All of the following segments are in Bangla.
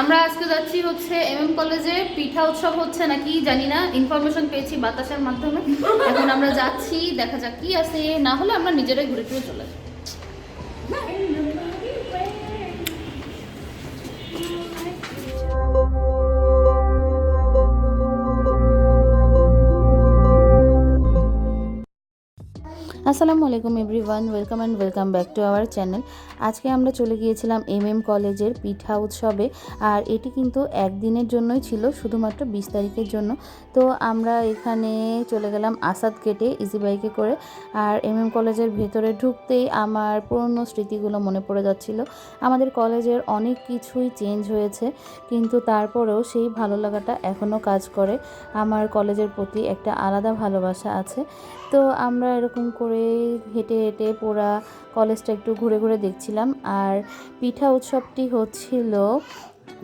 আমরা আজকে যাচ্ছি হচ্ছে এম এম কলেজে, পিঠা উৎসব হচ্ছে নাকি জানি না ইনফরমেশন পেয়েছি বাতাসের মাধ্যমে। এখন আমরা যাচ্ছি, দেখা যাক কি আছে, না হলে আমরা নিজেরাই ঘুরে ফিরে চলে যাব আসসালামু আলাইকুম everyone, welcome and welcome back to our channel. আজকে আমরা চলে গিয়েছিলাম এম এম কলেজের পিঠা উৎসবে, আর এটি কিন্তু একদিনের জন্যই ছিল, শুধুমাত্র বিশ তারিখের জন্য। তো আমরা এখানে চলে গেলাম আসাদ গেটে ইজি বাইকে করে, আর এম এম কলেজের ভেতরে ঢুকতেই আমার পুরনো স্মৃতিগুলো মনে পড়ে যাচ্ছিল। আমাদের কলেজের অনেক কিছুই চেঞ্জ হয়েছে, কিন্তু তারপরেও সেই ভালো লাগাটা এখনও কাজ করে। আমার কলেজের প্রতি একটা আলাদা ভালোবাসা আছে। তো আমরা এরকম করে হেঁটে হেঁটে পুরা কলেজটা একটু ঘুরে ঘুরে দেখছিলাম। আর পিঠা উৎসবটি হচ্ছিল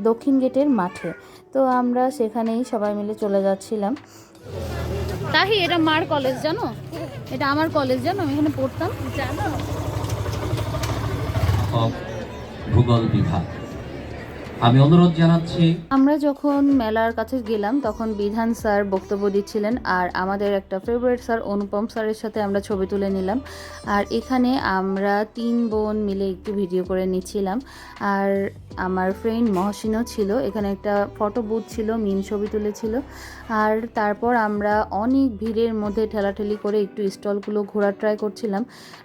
দক্ষিণ গেটের মাঠে। তো আমরা সেখানেই সবাই মিলে চলে যাচ্ছিলাম। তাহি এটা মার কলেজ জানো? এটা আমার কলেজ জানো? আমি এখানে পড়তাম। জানো ভূগোল বিভাগ। আমি অনুরোধ জানাচ্ছি। আমরা যখন মেলার কাছে গেলাম, তখন বিধান স্যার বক্তব্য দিচ্ছিলেন আর আমাদের একটা ফেভারিট স্যার, অনুপম স্যারের সাথে আমরা ছবি তুলে নিলাম। আর এখানে আমরা তিন বোন মিলে একটু ভিডিও করে নিচ্ছিলাম। আর আমার ফ্রেন্ড মহসিনও ছিল, এখানে একটা ফটো বুথ ছিল মিম ছবি তুলেছিল। আর তারপর আমরা অনেক ভিড়ের মধ্যে ঠেলাঠেলি করে একটু স্টলগুলো ঘোরার ট্রাই করছিলাম।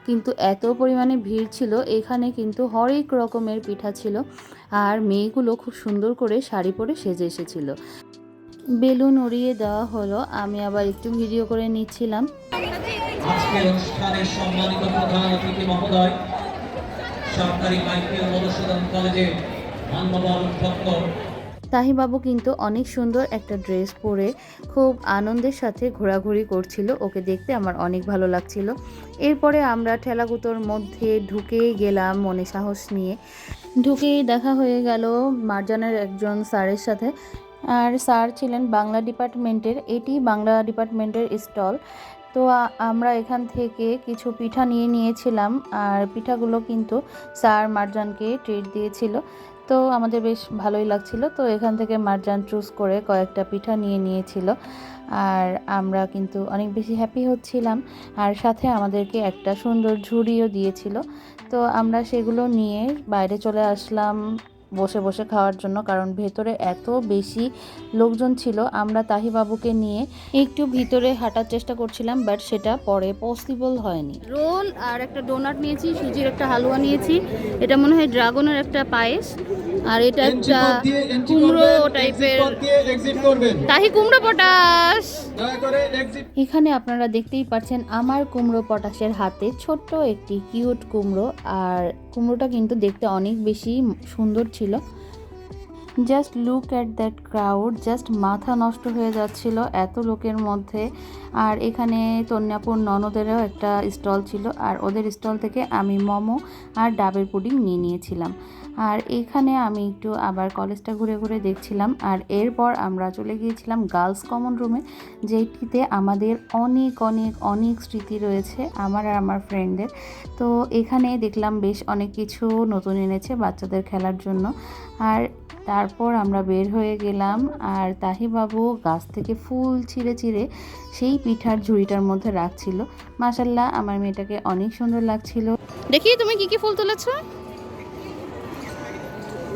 কিন্তু এত পরিমাণে ভিড় ছিল, এখানে কিন্তু হরেক রকমের পিঠা ছিল। আর মেয়েগুলো খুব সুন্দর করে শাড়ি পরে সেজে এসেছিল। বেলুন উড়িয়ে দেওয়া হলো আমি আবার একটু ভিডিও করে নিচ্ছিলাম। আজকের অনুষ্ঠানের সম্মানিত প্রধান অতিথি মহোদয় সরকারি মাইকেল মধুসূদন কলেজের মান্যবর অধ্যক্ষ তাহিবাবু কিন্তু অনেক সুন্দর একটা ড্রেস পরে খুব আনন্দের সাথে ঘোরাঘুরি করছিল ওকে দেখতে আমার অনেক ভালো লাগছিল। এরপরে আমরা ঠেলাগুতোর মধ্যে ঢুকে গেলাম মনে সাহস নিয়ে। ঢুকেই দেখা হয়ে গেল মার্জানের একজন স্যারের সাথে। আর স্যার ছিলেন বাংলা ডিপার্টমেন্টের, এটি বাংলা ডিপার্টমেন্টের স্টল। তো আমরা এখান থেকে কিছু পিঠা নিয়ে নিয়েছিলাম আর পিঠাগুলো কিন্তু স্যার মার্জানকে ট্রিট দিয়েছিল। তো আমাদের বেশ ভালোই লাগছিল। তো এখান থেকে মার্জান চুজ করে কয়েকটা পিঠা নিয়ে নিয়েছিল আর আমরা কিন্তু অনেক বেশি হ্যাপি হচ্ছিলাম। আর সাথে আমাদেরকে একটা সুন্দর ঝুড়িও দিয়েছিল। তো আমরা সেগুলো নিয়ে বাইরে চলে আসলাম। বসে বসে খাওয়ার জন্য কারণ ভেতরে এত বেশি লোকজন ছিল আমরা তাহিবাবুকে নিয়ে একটু ভিতরে হাঁটার চেষ্টা করছিলাম বাট সেটা পরে পসিবল হয়নি। রোল আর একটা ডোনাট নিয়েছি সুজির একটা হালুয়া নিয়েছি এটা মনে হয় ড্রাগনের একটা পায়েস আর এটা একটা কুমড়ো টাইপের তাহি কুমড়ো পটাশ! এখানে আপনারা দেখতেই পাচ্ছেন আমার কুমড়ো পটাশের হাতে ছোট্ট একটি কিউট কুমড়ো, আর কুমড়োটা কিন্তু দেখতে অনেক বেশি সুন্দর ছিল। Just look at that crowd just মাথা নষ্ট হয়ে যাচ্ছিল এত লোকের মধ্যে। আর এখানে তন্যাপুর ননদেরও একটা স্টল ছিল, আর ওদের স্টল থেকে আমি মোমো আর ডাবের পুডিং নিয়ে নিয়েছিলাম। আর এখানে আমি একটু আবার কলেজটা ঘুরে ঘুরে দেখছিলাম। আর এরপর আমরা চলে গিয়েছিলাম গার্লস কমন রুমে, যেটিতে আমাদের অনেক অনেক অনেক স্মৃতি রয়েছে আমার আর আমার ফ্রেন্ডদের। তো এখানে দেখলাম বেশ অনেক কিছু নতুন এনেছে বাচ্চাদের খেলার জন্য। আর তারপর আমরা বের হয়ে গেলাম আর তাহিবাবু গাছ থেকে ফুল ছিঁড়ে ছিঁড়ে সেই পিঠার ঝুড়িটার মধ্যে রাখছিল। মাসাল্লাহ আমার মেয়েটাকে অনেক সুন্দর লাগছিল। দেখি, তুমি কি কি ফুল তুলেছ?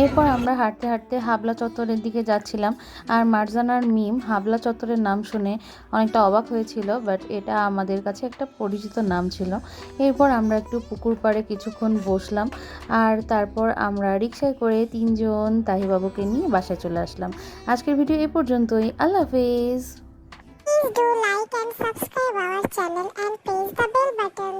এরপর আমরা হাঁটতে হাঁটতে হাবলা চত্বরের দিকে যাচ্ছিলাম আর মার্জানার মিম হাবলা চত্বরের নাম শুনে অনেকটা অবাক হয়েছিল বাট এটা আমাদের কাছে একটা পরিচিত নাম ছিল। এরপর আমরা একটু পুকুর পাড়ে কিছুক্ষণ বসলাম আর তারপর আমরা রিক্সায় করে তিনজন তাহিবাবুকে নিয়ে বাসায় চলে আসলাম। আজকের ভিডিও এ পর্যন্তই। আল্লাহ হাফেজ। Do like and subscribe our channel and press the bell button.